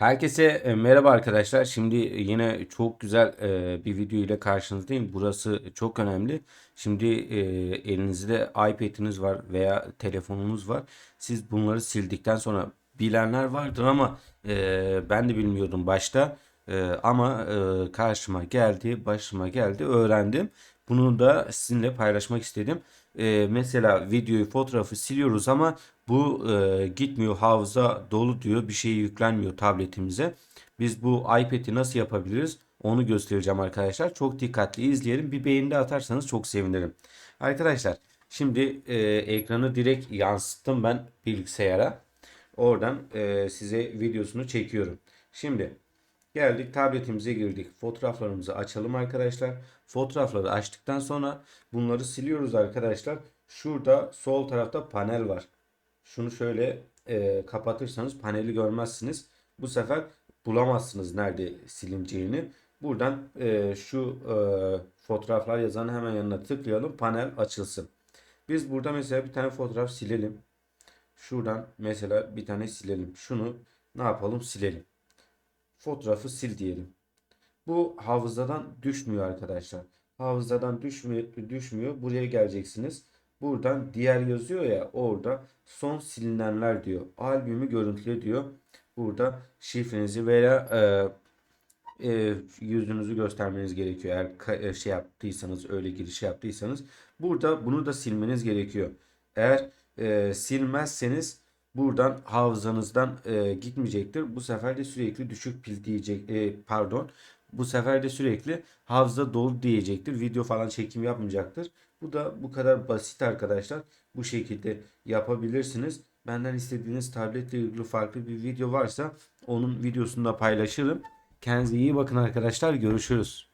Herkese e, merhaba arkadaşlar. Şimdi yine çok güzel e, bir video ile karşınızdayım. Burası çok önemli. Şimdi e, elinizde iPad'iniz var veya telefonunuz var. Siz bunları sildikten sonra bilenler vardır ama e, ben de bilmiyordum başta. E, ama e, karşıma geldi, başıma geldi, öğrendim. Bunu da sizinle paylaşmak istedim. E, mesela videoyu, fotoğrafı siliyoruz ama bu e, gitmiyor hafıza dolu diyor bir şey yüklenmiyor tabletimize. Biz bu iPad'i nasıl yapabiliriz onu göstereceğim arkadaşlar. Çok dikkatli izleyelim. Bir beğeni atarsanız çok sevinirim. Arkadaşlar şimdi e, ekranı direkt yansıttım ben bilgisayara. Oradan e, size videosunu çekiyorum. Şimdi geldik tabletimize girdik. Fotoğraflarımızı açalım arkadaşlar. Fotoğrafları açtıktan sonra bunları siliyoruz arkadaşlar. Şurada sol tarafta panel var. Şunu şöyle e, kapatırsanız paneli görmezsiniz. Bu sefer bulamazsınız nerede silineceğini. Buradan e, şu e, fotoğraflar yazan hemen yanına tıklayalım. Panel açılsın. Biz burada mesela bir tane fotoğraf silelim. Şuradan mesela bir tane silelim. Şunu ne yapalım silelim. Fotoğrafı sil diyelim. Bu hafızadan düşmüyor arkadaşlar. Hafızadan düşmüyor, düşmüyor. Buraya geleceksiniz. Buradan diğer yazıyor ya orada son silinenler diyor. Albümü görüntüle diyor. Burada şifrenizi veya e, e, yüzünüzü göstermeniz gerekiyor. Eğer e, şey yaptıysanız öyle giriş yaptıysanız burada bunu da silmeniz gerekiyor. Eğer e, silmezseniz buradan hafızanızdan e, gitmeyecektir. Bu sefer de sürekli düşük pil diyecek e, pardon. Bu sefer de sürekli hafıza dolu diyecektir. Video falan çekim yapmayacaktır. Bu da bu kadar basit arkadaşlar. Bu şekilde yapabilirsiniz. Benden istediğiniz tabletle ilgili farklı bir video varsa onun videosunu da paylaşırım. Kendinize iyi bakın arkadaşlar. Görüşürüz.